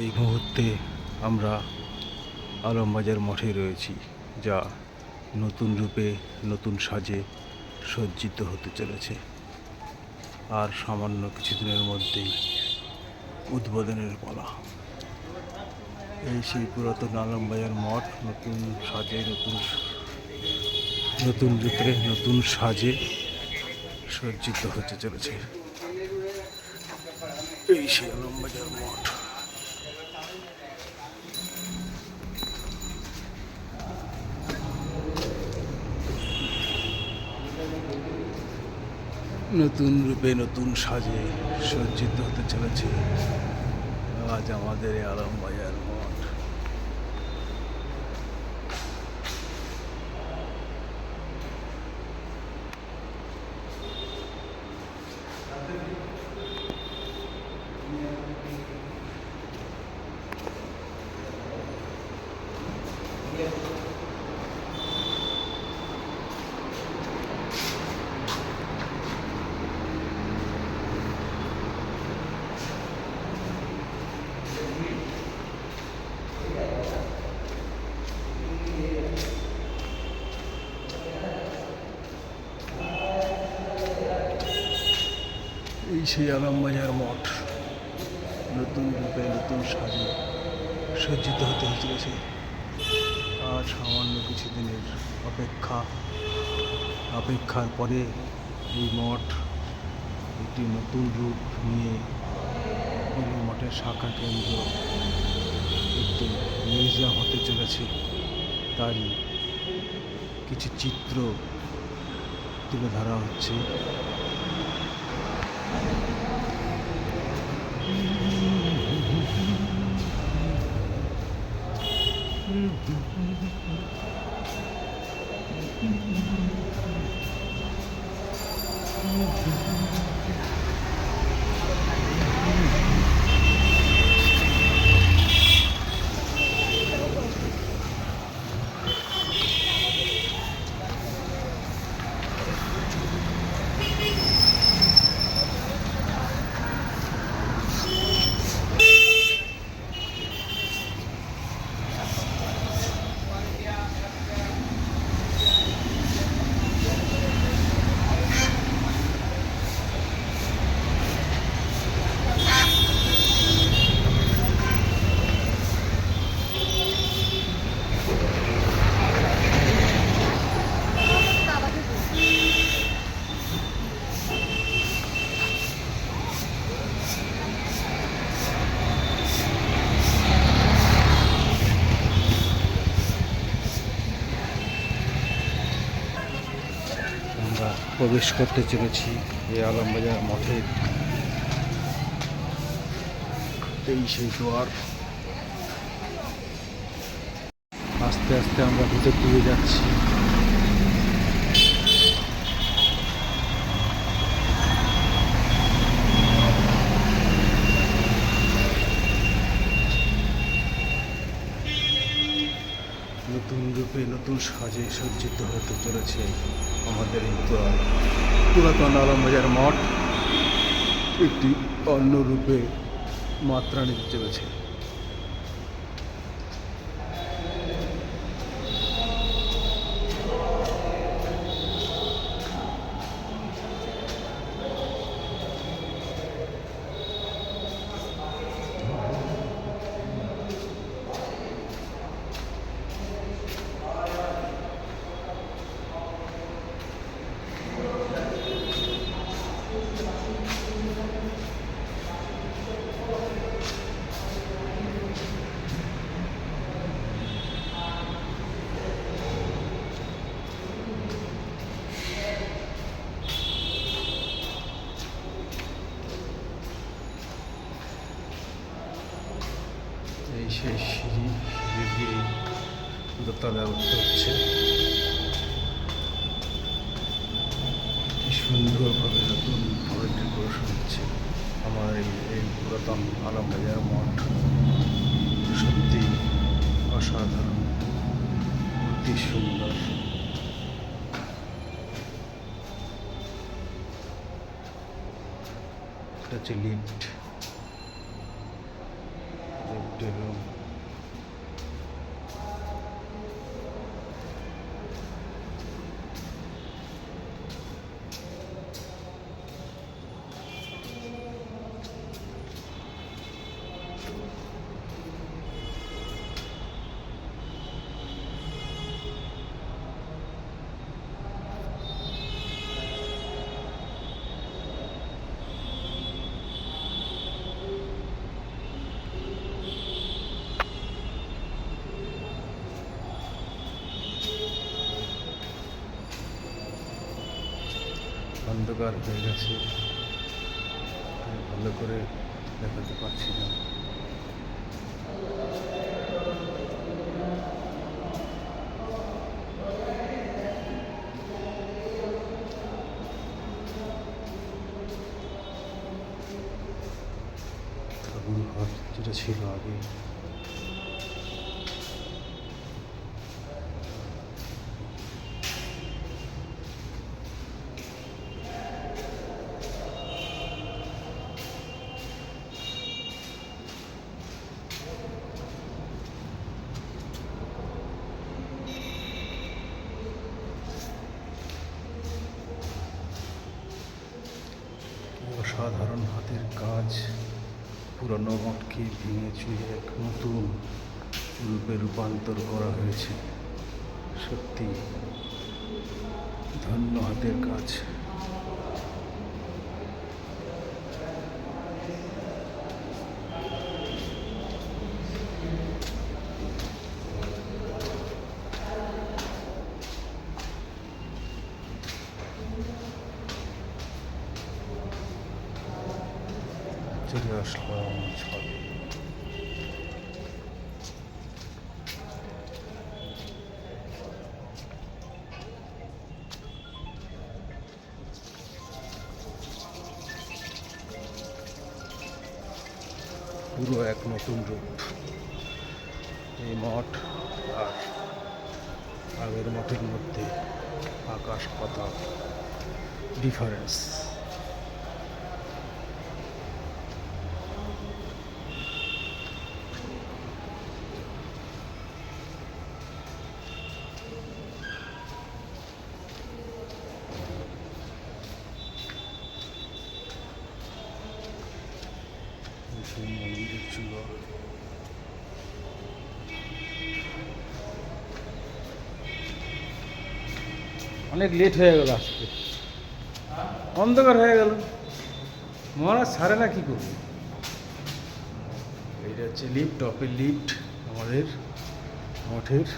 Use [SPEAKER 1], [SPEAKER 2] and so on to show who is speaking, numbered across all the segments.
[SPEAKER 1] এই মুহূর্তে আমরা আলমবাজার মঠে রয়েছি, যা নতুন রূপে নতুন সাজে সজ্জিত হতে চলেছে। আর সামান্য কিছুদিনের মধ্যেই উদ্বোধনের পালা। এই সেই পুরাতন আলমবাজার মঠ নতুন সাজে, নতুন নতুন রূপে, নতুন সাজে সজ্জিত হতে চলেছে। এই সেই আলমবাজার মঠ। নতুন রূপে নতুন সাজে সজ্জিত হতে চলেছে। আজ আমাদের আলমবাজার মঠ এই সেই আলমবাজার মঠ। নতুন রূপে নতুন সাজে সজ্জিত হতে চলেছে আর সামান্য কিছুদিনের অপেক্ষা। অপেক্ষার পরে এই মঠ, একটি নতুন রূপ নিয়ে এই মঠের শাখা কেন্দ্র একটি মিউজিয়াম হতে চলেছে। তারই কিছু চিত্র তুলে ধরা হচ্ছে। Thank you. প্রবেশ করতে চলেছি এই আলমবাজার মঠের এই সেই দুয়ার আস্তে আস্তে আমরা ভিতর দিকে যাচ্ছি। নতুন রূপে নতুন সাজে সজ্জিত হতে চলেছে। আমাদের এই পুরা- পুরাতন আলমবাজার মঠ একটি অন্য রূপে মাত্রা নিতে চলেছে। অতি সুন্দর। এটা হচ্ছে লিফট অন্ধকার হয়ে গেছে। ভালো করে দেখাতে পারছি না। অসাধারণ হাতের কাজ। পুরনো মঠকে ভেঙে চুয়ে এক নতুন রূপে রূপান্তর করা হয়েছে। সত্যি ধন্য হাতের কাজ। চলে আসলাম ছাদে পুরো এক নতুন রূপ এই মঠ আর আগের মঠের মধ্যে আকাশ পাতাল ডিফারেন্স
[SPEAKER 2] অনেক লেট হয়ে গেল আজকে। অন্ধকার হয়ে গেল। মহারাজ ছাড়ে না কি করবে?
[SPEAKER 1] এইটা হচ্ছে লিফট টপের লিফট আমাদের মঠের।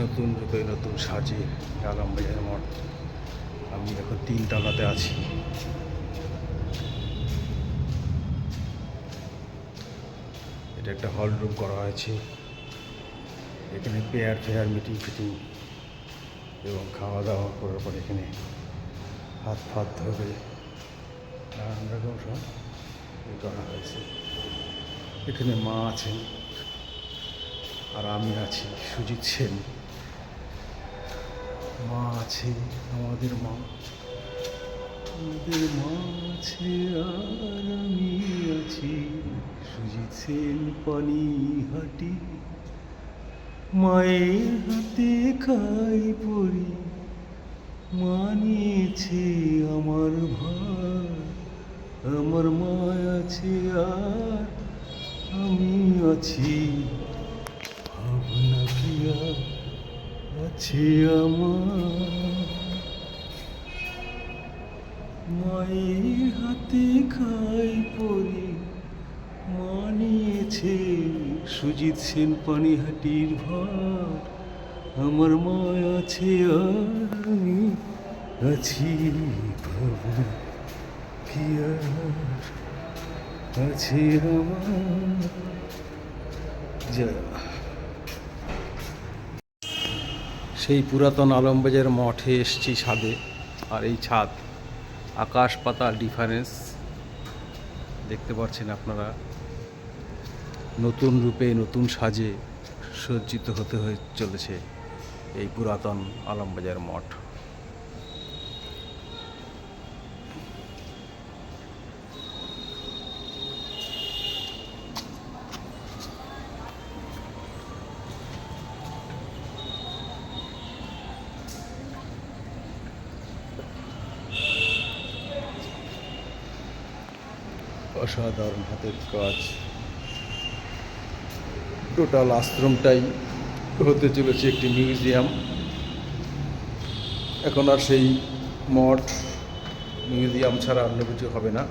[SPEAKER 1] নতুন রূপে নতুন সাজে আলমবাজার মঠ। আমি এখন তিন তলাতে আছি। এটা একটা হল রুম করা হয়েছে। এখানে পেয়ার ফেয়ার মিটিং ফিটিং এবং খাওয়া দাওয়া করার পর এখানে হাত ফাত ধরে নানান রকম সব করা হয়েছে। এখানে মা আছেন আর আমি আছি, সুজিত সেন। মা আছে আমাদের মা। আমাদের মা আছে আর আমি আছি। সুজিত সেন পানি হাটি মায়ের হাতে খাই পড়ি মানিয়েছে আমার ভার, আমার মা আছে আর আমি আছি। সেন পানিহাটির ভার আমার মা আছে আমি আছি কি আছে আমার? সেই পুরাতন আলমবাজার মঠে এসছি ছাদে, আর এই ছাদ আকাশ পাতাল ডিফারেন্স দেখতে পাচ্ছেন আপনারা। নতুন রূপে, নতুন সাজে সজ্জিত হতে হয়ে চলেছে এই পুরাতন আলমবাজার মঠ। অসাধারণ হাতের কাজ। টোটাল আশ্রমটাই হতে চলেছে একটি মিউজিয়াম। এখন আর সেই মঠ, মিউজিয়াম ছাড়া অন্য কিছু হবে না।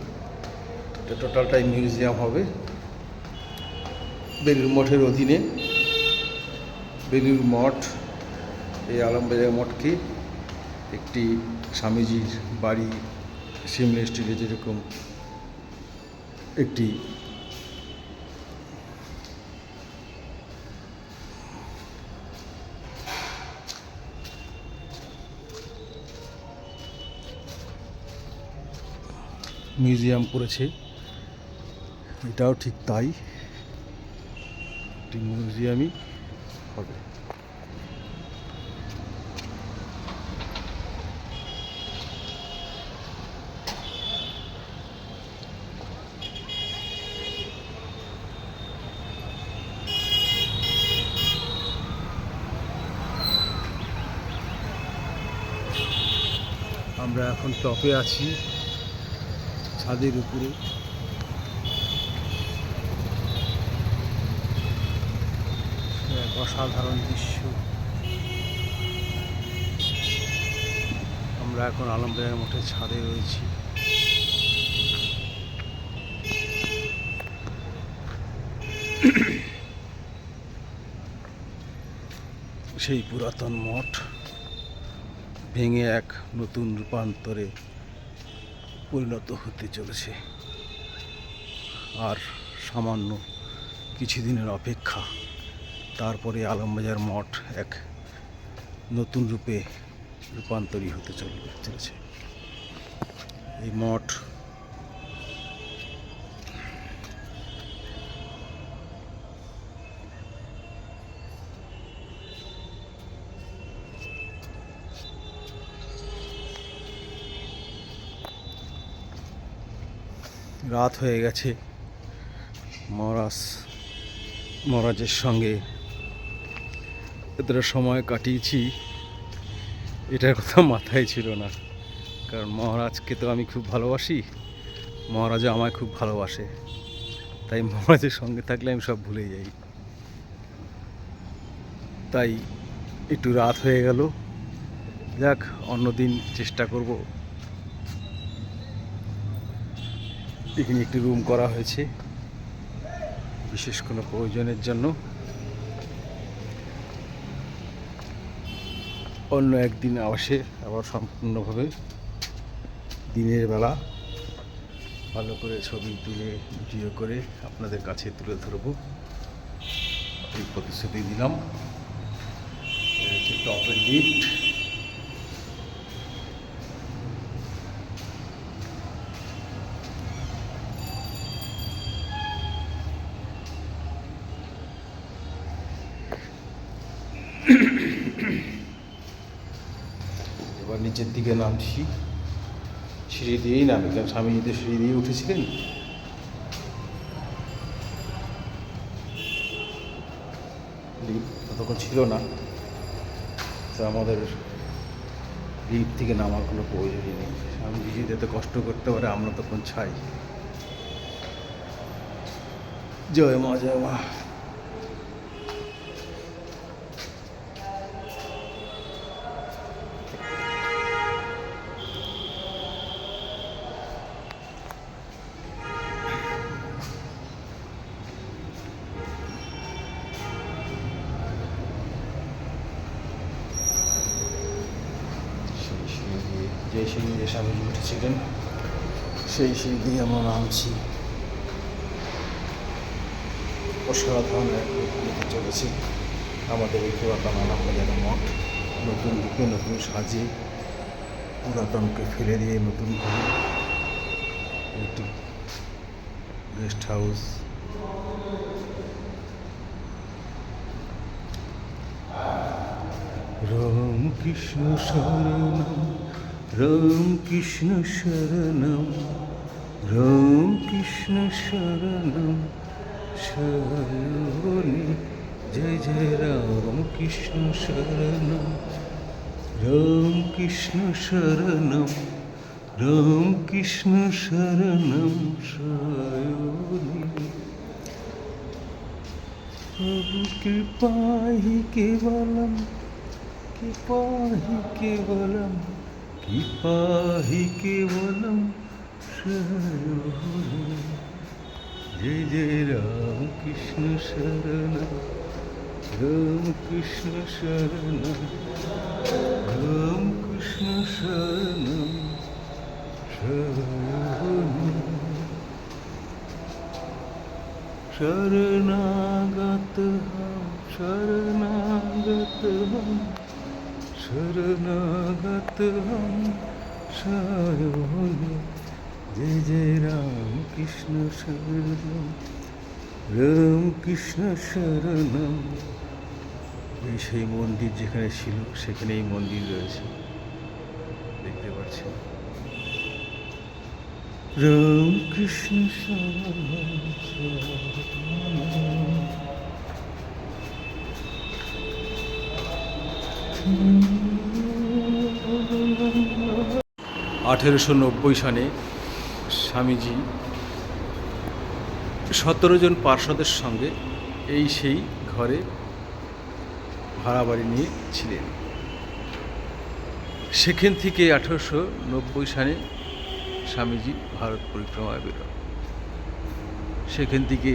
[SPEAKER 1] এটা টোটালটাই মিউজিয়াম হবে। বেলুর মঠের অধীনে। বেলুর মঠ, এই আলমবাজার মঠকে একটি স্বামীজির বাড়ি, সিমলা স্ট্রিটে যেরকম একটি মিউজিয়াম করেছে। এটাও ঠিক তাই। একটি মিউজিয়ামই হবে। আমরা এখন টপে আছি। ছাদের উপরে। এক অসাধারণ দৃশ্য। আমরা এখন আলমবাজার মঠের ছাদে রয়েছি। সেই পুরাতন মঠ ভেঙে এক নতুন রূপান্তরে পরিণত হতে চলেছে। আর সামান্য কিছুদিনের অপেক্ষা, তারপরে আলমবাজার মঠ এক নতুন রূপে রূপান্তরী হতে চলে, চলেছে। এই মঠ রাত হয়ে গেছে। মহারাজ, মহারাজের সঙ্গে এতটা সময় কাটিয়েছি, এটার কথা মাথায় ছিল না। কারণ মহারাজকে তো আমি খুব ভালোবাসি, মহারাজও আমায় খুব ভালোবাসে। তাই মহারাজের সঙ্গে থাকলে আমি সব ভুলে যাই। তাই একটু রাত হয়ে গেল। যাক, অন্যদিন চেষ্টা করব। এখানে একটি রুম করা হয়েছে, বিশেষ কোনো প্রয়োজনের জন্য। অন্য একদিন আসে, আবার সম্পূর্ণভাবে দিনের বেলা। ভালো করে ছবি তুলে, ভিডিও করে আপনাদের কাছে তুলে ধরবো। প্রতিশ্রুতি দিলাম। টপের লিফট দিকে নামছি সিঁড়ি দিয়েই নামি কারণ স্বামীজি তো সিঁড়ি দিয়ে উঠেছিলেন ততক্ষণ ছিল না। তো আমাদের লিফট থেকে নামার কোনো প্রয়োজনই নেই। স্বামীজি যদি এত কষ্ট করতে পারে, আমরা তখন ছাই জয় মা জয় মা। যে সিঁড়ি দিয়ে স্বামীজি উঠেছিলেন, সেই সিঁড়ি দিয়ে আমরা নামছি। অসাধারণ এক রূপ নিতে চলেছে। আমাদের এই পুরাতন আলমবাজার মঠ, নতুন রূপে নতুন সাজে, পুরাতনকে ফেলে দিয়ে নতুনভাবে একটি গেস্ট হাউস রাম কৃষ্ণ রামকৃষ্ণ শরণম রামকৃষ্ণ শরণম শরণে জয় জয় রামকৃষ্ণ শরণম রামকৃষ্ণ শরণম রামকৃষ্ণ শরণম শয়নি প্রভু কৃপাহি কেবলম কৃপাহি কেবলম ही केवलम कृपा ही केवलम शरणं। जय जय राम कृष्ण शरण राम कृष्ण शरण राम कृष्ण शरण शरण शरणागत हम शरणागत শরণাগত সরণ জয় জয় রাম কৃষ্ণ শরণ রাম কৃষ্ণ শরণ সেই মন্দির যেখানে ছিল সেখানে এই মন্দির রয়েছে। দেখতে পাচ্ছি রাম কৃষ্ণ শরণ আঠেরোশো নব্বই সালে স্বামীজি সতেরো জন পার্ষদের সঙ্গে এই সেই ঘরে ভাড়া বাড়ি নিয়ে ছিলেন। সেখান থেকে আঠেরোশো নব্বই সালে স্বামীজি ভারত পরিক্রমায় বেরোন সেখান থেকে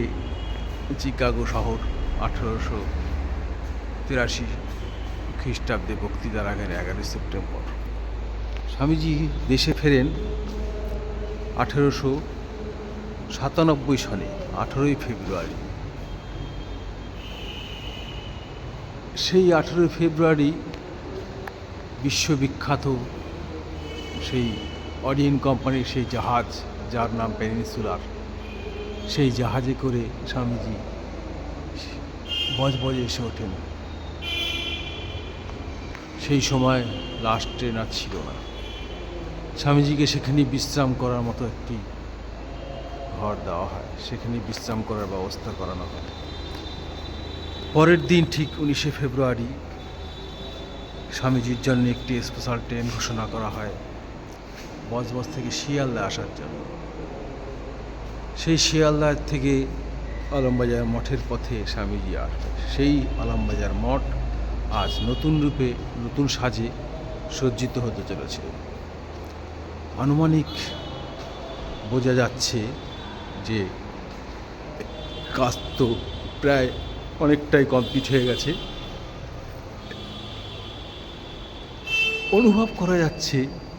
[SPEAKER 1] চিকাগো শহর আঠেরোশো তিরাশি খ্রিস্টাব্দে বক্তৃতা রাখেন এগারোই সেপ্টেম্বর স্বামীজি দেশে ফেরেন আঠেরোশো সাতানব্বই সালে, আঠেরোই ফেব্রুয়ারি। সেই আঠেরোই ফেব্রুয়ারি বিশ্ববিখ্যাত সেই অরিয়ন কোম্পানির সেই জাহাজ, যার নাম পেনিনসুলার, সেই জাহাজে করে স্বামীজি বজবজে এসে ওঠেন। সেই সময় লাস্ট ট্রেন আর ছিল না। স্বামীজিকে সেখানে বিশ্রাম করার মতো একটি ঘর দেওয়া হয়। সেখানে বিশ্রাম করার ব্যবস্থা করানো হয়। পরের দিন ঠিক উনিশে ফেব্রুয়ারি স্বামীজির জন্য একটি স্পেশাল ট্রেন ঘোষণা করা হয়। বজবজ থেকে শিয়ালদা আসার জন্য। সেই শিয়ালদা থেকে আলমবাজার মঠের পথে স্বামীজি আসবে। সেই আলমবাজার মঠ আজ নতুন রূপে, নতুন সাজে সজ্জিত হতে চলেছে। আনুমানিক বোঝা যাচ্ছে যে কাজ তো প্রায় অনেকটাই কমপ্লিট হয়ে গেছে। অনুভব করা যাচ্ছে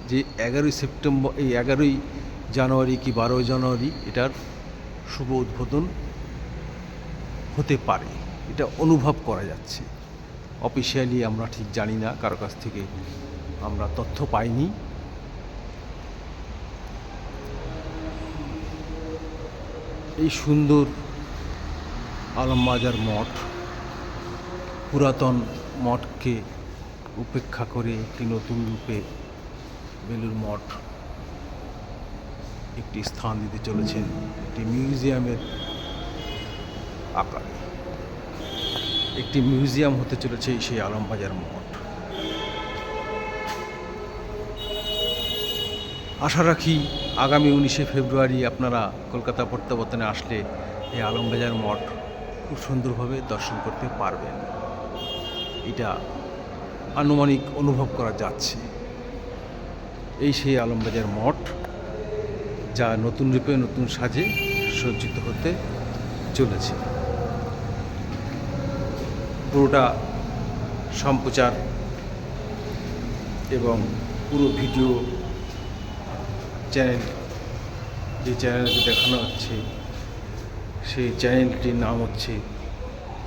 [SPEAKER 1] যে এগারোই সেপ্টেম্বর, এই এগারোই জানুয়ারি কি বারোই জানুয়ারি এটার শুভ উদ্বোধন হতে পারে, এটা অনুভব করা যাচ্ছে। অফিসিয়ালি আমরা ঠিক জানি না, কারও কাছ থেকে আমরা তথ্য পাইনি। এই সুন্দর আলমবাজার মঠ, পুরাতন মঠকে উপেক্ষা করে একটি নতুন রূপে বেলুর মঠ একটি স্থান দিতে চলেছেন একটি মিউজিয়ামের আকারে। একটি মিউজিয়াম হতে চলেছে সেই আলমবাজার মঠ। আশা রাখি আগামী উনিশে ফেব্রুয়ারি আপনারা কলকাতা প্রত্যাবর্তনে আসলে এই আলমবাজার মঠ খুব সুন্দরভাবে দর্শন করতে পারবেন। এটা আনুমানিক অনুভব করা যাচ্ছে। এই সেই আলমবাজার মঠ যা নতুন রূপে, নতুন সাজে সজ্জিত হতে চলেছে। পুরোটা সম্প্রচার এবং পুরো ভিডিও চ্যানেল, যে চ্যানেলটি দেখানো হচ্ছে, সেই চ্যানেলটির নাম হচ্ছে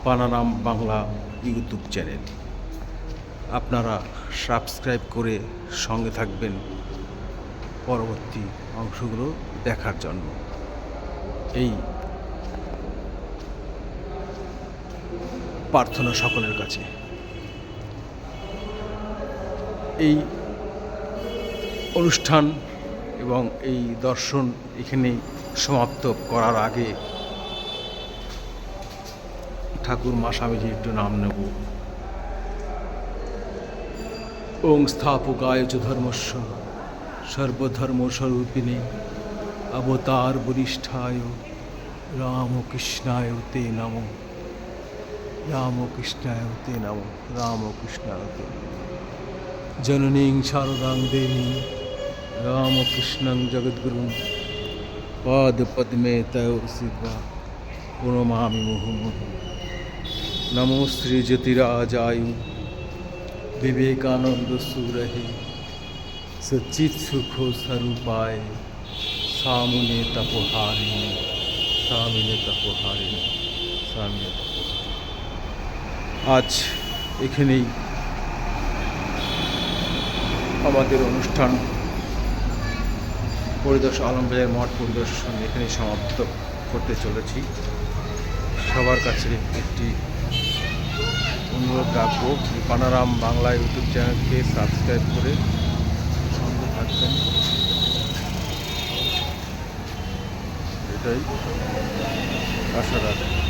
[SPEAKER 1] পানারাম বাংলা ইউটিউব চ্যানেল। আপনারা সাবস্ক্রাইব করে সঙ্গে থাকবেন পরবর্তী অংশগুলো দেখার জন্য। এই প্রার্থনা সকলের কাছে। এই অনুষ্ঠান এবং এই দর্শন এখানে সমাপ্ত করার আগে ঠাকুর মা স্বামীজির একটু নাম নেব। ওং স্থাপকায় চ ধর্মস্ব, সর্বধর্ম স্বরূপিণী, অবতার বরিষ্ঠায় রামকৃষ্ণায় তে নম। রামকৃষ্ণায় তে নম, রামকৃষ্ণায় তে জননীং শারদাং দেবী রামকৃষ্ণং জগদ্গুরু পদ পদ্মে তয় শিবা প্রণমামি মুহুর্মুহু নমো শ্রী জ্যোতিরাজায়ু विवेकानंद सुरहे सचित सुख स्वरूपाय सामुने तपोहारिणी সামিনে তপহারিণী সামিনে আজ এখানেই আমাদের অনুষ্ঠান পরিদর্শন আলমবাজার মঠ পরিদর্শন এখানে সমাপ্ত করতে চলেছি। সবার কাছে একটি অনুরোধ রাখব পানারাম বাংলা ইউটিউব চ্যানেলকে সাবস্ক্রাইব করে সঙ্গে থাকবেন। এটাই আশা রাখি